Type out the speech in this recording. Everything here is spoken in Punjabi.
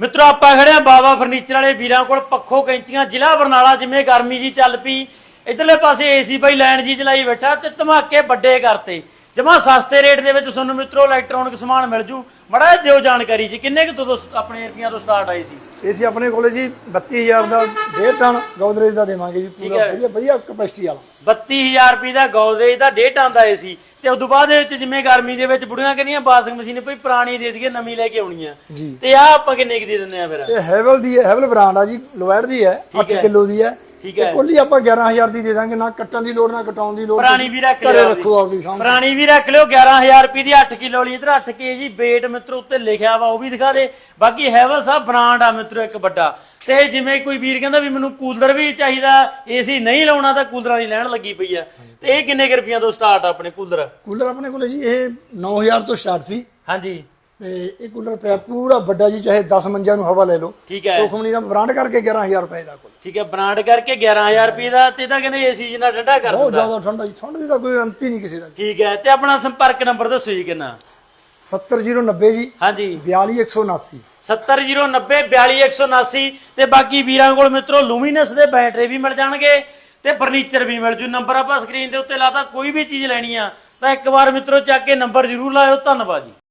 ਮਿੱਤਰੋ, ਆਪਾਂ ਖੜੇ ਆ ਬਾਬਾ ਫਰਨੀਚਰ ਵਾਲੇ ਵੀਰਾਂ ਕੋਲ, ਪੱਖੋ ਕੈਂਚੀਆਂ, ਜ਼ਿਲ੍ਹਾ ਬਰਨਾਲਾ, ਜਿਵੇਂ ਗਰਮੀ ਜੀ ਚੱਲ ਪਈ। ਇਧਰਲੇ ਪਾਸੇ ਏਸੀ ਬਾਈ ਲਾਈਨ ਜੀ ਚਲਾਈ ਬੈਠਾ ਤੇ ਧਮਾਕੇ ਵੱਡੇ ਕਰਤੇ। ਜਮਾ ਸਸਤੇ ਰੇਟ ਦੇ ਵਿੱਚ ਤੁਹਾਨੂੰ ਮਿੱਤਰੋ ਇਲੈਕਟ੍ਰੋਨਿਕ ਸਮਾਨ ਮਿਲ ਜੂ। ਮੜਾ ਦਿਓ ਜਾਣਕਾਰੀ ਜੀ ਕਿੰਨੇ ਕੁ ਤੋਂ ਆਪਣੇ ਰੁਪਈਆਂ ਤੋਂ ਸਟਾਰਟ ਆਈ ਸੀ? ਇਹ ਸੀ ਆਪਣੇ ਕੋਲੇ ਜੀ 32000 ਦਾ ਡੇਢ ਟਨ ਗੋਦਰੇਜ ਦਾ ਦੇਵਾਂਗੇ ਜੀ ਪੂਰਾ। ਵਧੀਆ ਵਧੀਆ ਕਪੈਸਿਟੀ ਵਾਲਾ। 32000 ਰੁਪਏ ਦਾ ਗੌਦਰੇਜ ਦਾ ਡੇਟ ਆਂਦਾ ਏ ਸੀ। ਤੇ ਉਦੋਂ ਬਾਅਦ ਦੇ ਵਿੱਚ ਜਿਵੇਂ ਗਰਮੀ ਦੇ ਵਿੱਚ ਬੁੜੀਆਂ ਕਹਿੰਦੀਆਂ ਵਾਸ਼ਿੰਗ ਮਸ਼ੀਨ ਭਈ ਪੁਰਾਣੀ ਦੇ ਦਈਏ ਨਵੀਂ ਲੈ ਕੇ ਆਉਣੀ ਆ। ਤੇ ਆ ਆਪਾਂ ਕਿੰਨੇ ਕੁ ਦੇ ਦਿੰਦੇ ਆ ਫਿਰ? ਇਹ ਹੈਵਲ ਦੀ ਹੈ ਹੈਵਲ ਬ੍ਰਾਂਡ ਆ ਜੀ ਲੋਇਡ ਦੀ ਹੈ 8 ਕਿਲੋ ਦੀ ਹੈ। ਠੀਕ ਹੈ। ਕੁੱਲੀ ਆਪਾਂ 11000 ਦੀ ਦੇ ਦਾਂਗੇ ਨਾ ਕੱਟਣ ਦੀ ਲੋੜ ਨਾ ਕਟਾਉਣ ਦੀ ਲੋੜ। ਪੁਰਾਣੀ ਵੀ ਰੱਖ ਘਰੇ ਲਿਓ। ਰੱਖੋ ਆਪਦੀ ਸਾਹਮਣੇ ਪੁਰਾਣੀ ਵੀ ਰੱਖ ਲਿਓ 11000 ਰੁਪਏ ਦੀ 8 ਕਿਲੋ ਵਾਲੀ ਇਧਰ 8 ਕੇਜੀ weight ਮਿੱਤਰੋ ਉੱਤੇ ਲਿਖਿਆ ਵਾ ਉਹ ਵੀ ਦਿਖਾ ਦੇ। ਬਾਕੀ ਹੈਵਲ ਸਾਹਿਬ ਬ੍ਰਾਂਡ ਆ ਮਿੱਤਰੋ ਇੱਕ ਵੱਡਾ। ਤੇ ਜਿਵੇਂ ਕੋਈ ਵੀਰ ਕਹਿੰਦਾ ਵੀ ਮੈਨੂੰ ਕੂਲਰ ਵੀ ਚਾਹੀਦਾ ਏਸੀ ਨਹੀਂ ਲਾਉਣਾ ਤਾਂ ਕੂਲਰਾਂ ਦੀ ਲੈਣ ਲੱਗੀ ਪਈ ਆ। ਤੇ ਇਹ ਕਿੰਨੇ ਕੁ ਰੁਪਈਆਂ ਤੋਂ ਸਟਾਰਟ ਆ ਆਪਣੇ ਕੂਲਰ? ਕੂਲਰ ਆਪਣੇ ਕੋਲੇ ਜੀ ਇਹ 9000 ਤੋਂ ਸਟਾਰਟ ਸੀ। ਹਾਂਜੀ। ਤੇ ਇਹ ਕੂਲਰ ਪਿਆ ਪੂਰਾ ਵੱਡਾ ਜੀ ਚਾਹੇ 10 ਮੰਜਿਆਂ ਨੂੰ ਹਵਾ ਲੈ ਲਓ। ਠੀਕ ਹੈ। ਸੁਖਮਨੀ ਦਾ ਬ੍ਰਾਂਡ ਕਰਕੇ 11000 ਰੁਪਏ ਦਾ ਕੋਲ ਠੀਕ ਹੈ ਬ੍ਰਾਂਡ ਕਰਕੇ 11000 ਰੁਪਏ ਦਾ ਤੇ ਤਾਂ ਕਹਿੰਦੇ ਏਸੀ ਜਿੰਨਾ ਠੰਡਾ ਕਰ ਬਹੁਤ ਦਿੰਦਾ। ਜ਼ਿਆਦਾ ਠੰਡਾ ਜੀ ਠੰਡ ਦੀ ਤਾਂ ਕੋਈ ਅੰਤ ਹੀ ਨਹੀਂ ਕਿਸੇ ਦਾ ਠੀਕ ਹੈ ਤੇ ਆਪਣਾ ਸੰਪਰਕ ਨੰਬਰ ਦੱਸੋ ਜੀ ਕਿੰਨਾ? 70090 ਜੀ। ਹਾਂਜੀ। 42179 70090 42179 ਤੇ ਬਾਕੀ ਵੀਰਾਂ ਕੋਲ ਮਿੱਤਰੋ ਲੂਮੀਨਸ ਦੇ ਬੈਟਰੀ ਵੀ ਮਿਲ ਜਾਣਗੇ ਤੇ ਫਰਨੀਚਰ ਵੀ ਮਿਲ ਜੂ। ਨੰਬਰ ਆਪਾਂ ਸਕਰੀਨ ਦੇ ਉੱਤੇ ਲਾਤਾ ਕੋਈ ਵੀ ਚੀਜ਼ ਲੈਣੀ ਆ ਤਾਂ ਇੱਕ ਵਾਰ ਮਿੱਤਰੋ ਚੱਕ ਕੇ ਨੰਬਰ ਜ਼ਰੂਰ ਲਾਇਓ। ਧੰਨਵਾਦ ਜੀ।